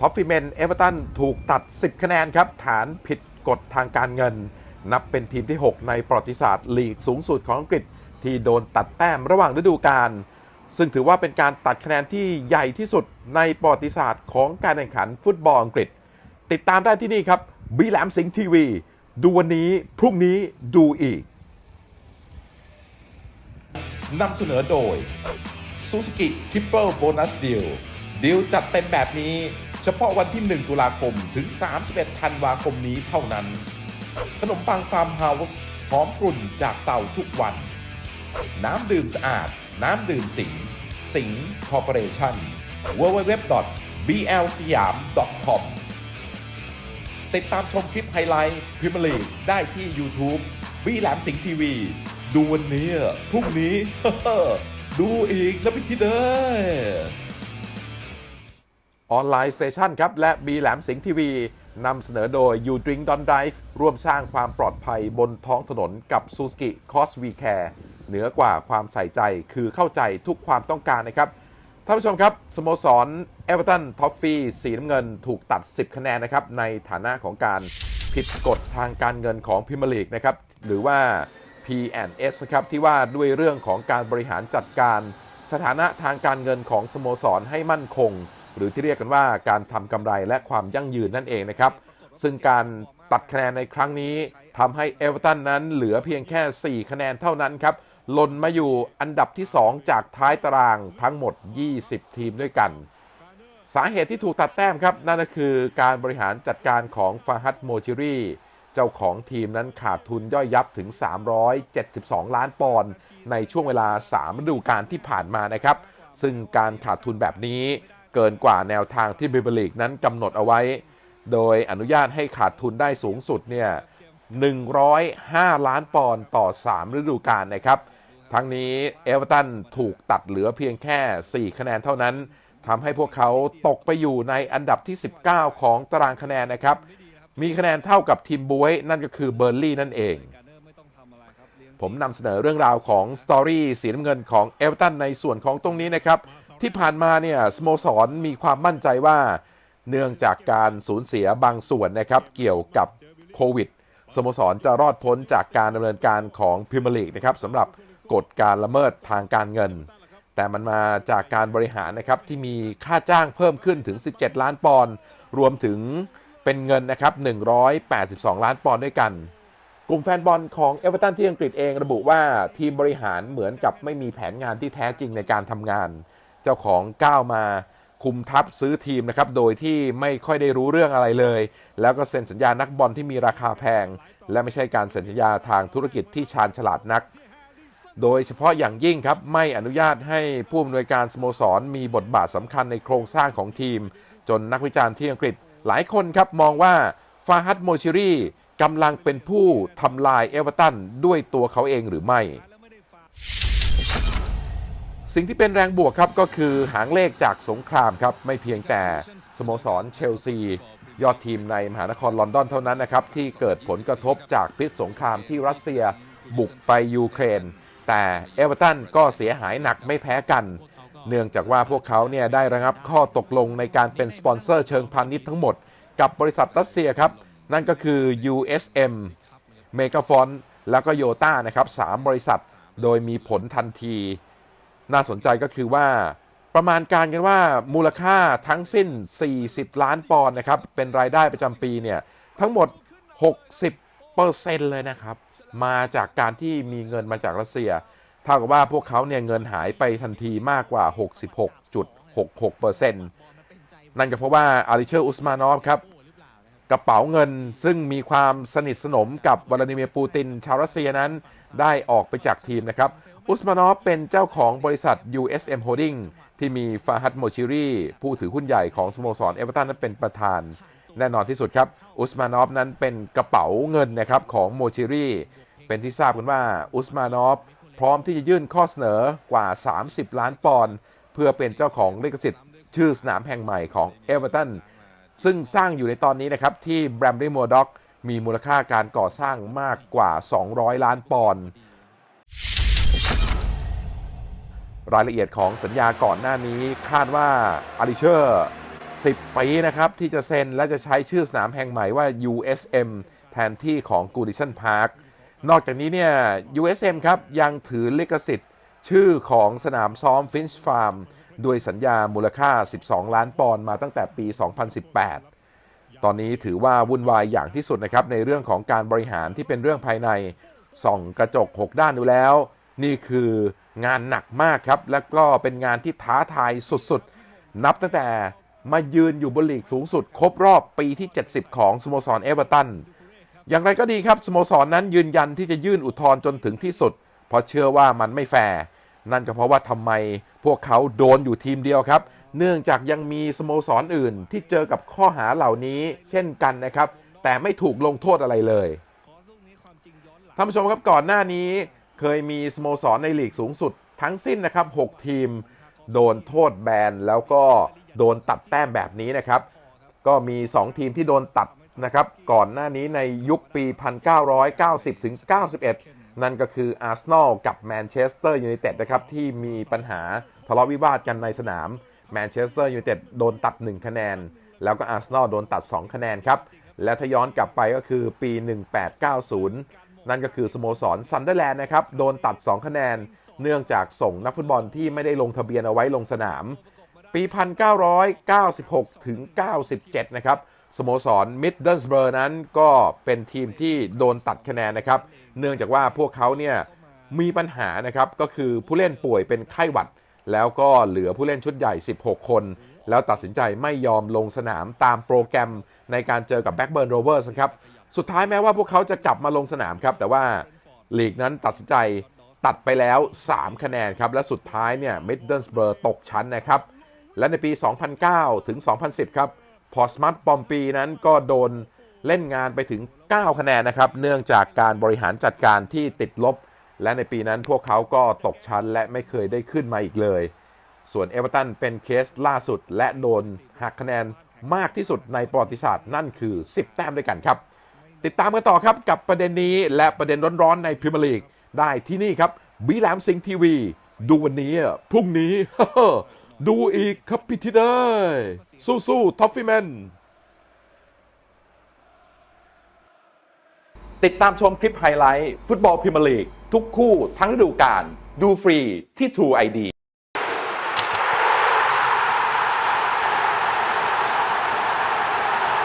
ท็อฟฟี่เมนเอเวอร์ตันถูกตัด 10 คะแนนครับ ฐานผิดกฎทางการเงิน นับเป็นทีมที่ 6 ในประวัติศาสตร์ลีกสูงสุดของอังกฤษ ที่โดนตัดแต้มระหว่างฤดูกาลซึ่งถือว่าเป็นการตัดคะแนนที่ใหญ่ที่สุดในประวัติศาสตร์ของการแข่งขันฟุตบอลอังกฤษ ติดตามได้ที่นี่ครับบีแหลมสิงห์ทีวีดูวันนี้พรุ่งนี้ดูอีกนำเสนอโดย Suzuki Triple Bonus Deal ดีลจัดเต็มแบบนี้ เฉพาะวันที่ 1 ตุลาคมถึง 31 ธันวาคมนี้เท่านั้น ขนมปังฟาร์มเฮาส์หอมกลุ่นจากเตาทุกวัน น้ำดื่มสะอาด น้ำดื่มสิง สิงคอร์ปอเรชั่น www.blsiyam.com ติดตามชมคลิปไฮไลท์พิมลีได้ที่ YouTube วีแหลมสิงห์ทีวี ดูวันนี้ พรุ่งนี้ ดูอีกนะพี่ทีเด้อ ออนไลน์สเตชันครับ และบีแหลมสิงห์ทีวีนำเสนอโดย u Drink Don't Drive ร่วมสร้างความปลอดภัยบนท้องถนนกับ Suzuki Cos V Care เหนือกว่าความใส่ใจคือเข้าใจทุกความต้องการนะครับ ท่านผู้ชมครับ สโมสรเอเวอร์ตันท็อฟฟี่สีน้ำเงินถูกตัด 10 คะแนนนะครับ ในฐานะของการผิดกฎทางการเงินของพิมลีกนะครับ หรือว่า P&S นะครับที่ว่าด้วยเรื่องของการบริหารจัดการ สถานะทางการเงินของสโมสรให้มั่นคง หรือที่เรียกกันว่าการทำกำไรและความยั่งยืนนั่นเองนะครับ ซึ่งการตัดคะแนนในครั้งนี้ทำให้เอเวอร์ตันนั้นเหลือเพียงแค่ 4 คะแนนเท่านั้นครับหล่นมาอยู่อันดับที่ 2 จากท้ายตารางทั้งหมด 20 ทีมด้วยกัน สาเหตุที่ถูกตัดแต้มครับ นั่นก็คือการบริหารจัดการของฟาฮัดโมจิรีเจ้าของทีมนั้นขาดทุนย่อยยับถึง 372 ล้านปอนด์ในช่วงเวลา 3 ฤดูกาลที่ผ่านมานะครับ ซึ่งการขาดทุนแบบนี้ เกินกว่าแนวทางที่บิบลีกนั้นกำหนดเอาไว้ โดยอนุญาตให้ขาดทุนได้สูงสุดเนี่ย 105 ล้านปอนด์ต่อ 3 ฤดูกาลนะครับ ทั้งนี้เอเวอร์ตันถูกตัดเหลือเพียงแค่ 4 คะแนนเท่านั้นทำให้พวกเขาตกไปอยู่ในอันดับที่ 19 ของตารางคะแนนนะครับ มีคะแนนเท่ากับทีมบวยนั่นก็คือเบอร์ลี่นั่นเอง ผมนำเสนอเรื่องราวของสตอรี่สีน้ำเงินของเอเวอร์ตันในส่วนของตรงนี้นะครับ ที่ผ่านมาเนี่ยสโมสรมีความมั่นใจว่า เนื่องจากการสูญเสียบางส่วนนะครับเกี่ยวกับโควิดสโมสรจะรอดพ้นจากการดำเนินการของพิมลีกนะครับสำหรับกฎการละเมิดทางการเงิน แต่มันมาจากการบริหารนะครับที่มีค่าจ้างเพิ่มขึ้นถึง 17 ล้านปอนด์รวมถึงเป็นเงินนะครับ 182 ล้านปอนด์ด้วยกัน กลุ่มแฟนบอลของเอเวอร์ตันที่อังกฤษเองระบุว่าทีมบริหารเหมือนกับไม่มีแผนงานที่แท้จริงในการทำงาน เจ้าของก้าวมาคุมทัพซื้อทีมนะครับโดยที่ไม่ค่อยได้รู้เรื่องอะไรเลย แล้วก็เซ็นสัญญานักบอลที่มีราคาแพง และไม่ใช่การเซ็นสัญญาทางธุรกิจที่ชาญฉลาดนัก โดยเฉพาะอย่างยิ่งครับไม่อนุญาตให้ผู้อำนวยการสโมสร มีบทบาทสำคัญในโครงสร้างของทีม จนนักวิจารณ์ที่อังกฤษหลายคนครับมองว่าฟาฮัดโมชิรีกำลังเป็นผู้ทำลายเอเวอร์ตันด้วยตัวเขาเองหรือไม่ สิ่งที่เป็นแรงบวกครับก็คือหางเลขจากสงครามครับ ไม่เพียงแต่สโมสรเชลซี ยอดทีมในมหานครลอนดอนเท่านั้นนะครับ ที่เกิดผลกระทบจากพิษสงครามที่รัสเซียบุกไปยูเครน แต่เอเวอร์ตันก็เสียหายหนักไม่แพ้กัน เนื่องจากว่าพวกเขาเนี่ยได้ระงับข้อตกลงในการเป็นสปอนเซอร์เชิงพาณิชย์ทั้งหมด กับบริษัทรัสเซียครับ นั่นก็คือ USM เมกาฟอนแล้วก็โยต้านะครับสามบริษัทโดยมีผลทันที น่าสนใจก็คือว่าประมาณการกันว่ามูลค่าทั้งสิ้น 40 ล้านปอนด์นะครับ เป็นรายได้ประจำปีเนี่ยทั้งหมด 60เปอร์เซ็นต์เลยนะครับ มาจากการที่มีเงินมาจากรัสเซีย เท่ากับว่าพวกเขาเนี่ยเงินหายไปทันทีมากกว่า 66.66เปอร์เซ็นต์นั่นก็เพราะว่าอาริเชอร์อุสมานอฟครับกระเป๋าเงินซึ่งมีความสนิทสนมกับวลาดิเมียร์ปูตินชาวรัสเซียนั้นได้ออกไปจากทีมนะครับ อุสมานอฟเป็นเจ้าของบริษัท USM Holding ที่มีฟาฮัดโมชิรีผู้ถือหุ้นใหญ่ของสโมสรเอเวอร์ตันนั้นเป็นประธาน แน่นอนที่สุดครับ อุสมานอฟนั้นเป็นกระเป๋าเงินนะครับของโมชิรีเป็นที่ทราบกันว่าอุสมานอฟพร้อมที่จะยื่นข้อเสนอกว่า 30 ล้านปอนด์เพื่อเป็นเจ้าของลิขสิทธิ์ ชื่อสนามแห่งใหม่ของเอเวอร์ตันซึ่งสร้างอยู่ในตอนนี้นะครับที่แบรมลี่มัวด็อกมีมูลค่าการก่อสร้างมากกว่า 200 ล้านปอนด์ รายละเอียดของสัญญาก่อนหน้านี้คาดว่าอาริเชอร์ 10 ปีนะครับ ที่จะเซ็นและจะใช้ชื่อสนามแห่งใหม่ว่า USM แทนที่ของ Goodison Park นอกจากนี้เนี่ย USM ครับ ยังถือลิขสิทธิ์ ชื่อของสนามซ้อม Finch Farm ด้วยสัญญามูลค่า 12 ล้านปอนด์มาตั้งแต่ปี 2018 ตอนนี้ถือว่าวุ่นวายอย่างที่สุดนะครับ ในเรื่องของการบริหารที่เป็นเรื่องภายในส่องกระจก 6 ด้านดูแล้ว นี่คือ งานหนักมากครับ และก็เป็นงานที่ท้าทายสุดๆ นับตั้งแต่มายืนอยู่บนลีกสูงสุด ครบรอบปีที่ 70 ของสโมสรเอเวอร์ตันอย่างไรก็ดีครับสโมสรนั้นยืนยันที่จะยื่นอุทธรณ์จนถึงที่สุด เพราะเชื่อว่ามันไม่แฟร์นั่นก็เพราะว่าทำไมพวกเขาโดนอยู่ทีมเดียวครับ เนื่องจากยังมีสโมสรออื่นที่เจอกับข้อหาเหล่านี้ เช่นกันนะครับ แต่ไม่ถูกลงโทษอะไรเลยท่านผู้ชมครับก่อนหน้านี้ เคยมีสโมสรในลีกสูงสุดทั้งสิ้นนะครับ 6 ทีม โดนโทษแบนแล้วก็โดนตัดแต้มแบบนี้นะครับ ก็มี 2 ทีมที่โดนตัดนะครับ ก่อนหน้านี้ในยุคปี 1990ถึง91 นั่นก็คืออาร์เซนอลกับแมนเชสเตอร์ยูไนเต็ดนะครับ ที่มีปัญหาทะเลาะวิวาทกันในสนามแมนเชสเตอร์ยูไนเต็ดโดนตัด 1 คะแนน แล้วก็อาร์เซนอลโดนตัด 2 คะแนนครับ และถ้าย้อนกลับไปก็คือปี 1890 นั่นก็คือสโมสรซันเดอร์แลนด์นะครับ โดนตัด 2 คะแนน เนื่องจากส่งนักฟุตบอลที่ไม่ได้ลงทะเบียนเอาไว้ลงสนาม ปี 1996 ถึง 97 นะครับสโมสรมิดเดิลสเบอร์นั้นก็เป็นทีมที่โดนตัดคะแนนนะครับ เนื่องจากว่าพวกเขาเนี่ยมีปัญหานะครับก็คือผู้เล่นป่วยเป็นไข้หวัด แล้วก็เหลือผู้เล่นชุดใหญ่ 16 คน แล้วตัดสินใจไม่ยอมลงสนามตามโปรแกรมในการเจอกับแบ็กเบิร์นโรเวอร์สครับ สุดท้ายแม้ว่าพวกเขาจะกลับมาลงสนามครับ แต่ว่าลีกนั้นตัดสินใจตัดไปแล้ว 3 คะแนนครับ และสุดท้ายเนี่ยมิดเดิลสเบอร์ตกชั้นนะครับ และในปี 2009 ถึง 2010 ครับ พอสมัตปอมปีนั้นก็โดนเล่นงานไปถึง 9 คะแนนนะครับ เนื่องจากการบริหารจัดการที่ติดลบ และในปีนั้นพวกเขาก็ตกชั้นและไม่เคยได้ขึ้นมาอีกเลย ส่วนเอเวอร์ตันเป็นเคสล่าสุดและโดนหักคะแนนมากที่สุดในประวัติศาสตร์นั่นคือ 10 แต้มด้วยกันครับ ติดตามกันต่อครับกับประเด็นนี้และประเด็นร้อนๆในพรีเมียร์ลีกได้ที่นี่ครับบีแลมสิงทีวี ดูวันนี้พรุ่งนี้ ดูอีกครับพี่ที่ได้สู้ๆท็อฟฟี่แมนติดตามชมคลิปไฮไลท์ ฟุตบอลพรีเมียร์ลีก ทุกคู่ทั้งฤดูกาลดูฟรีที่ True ID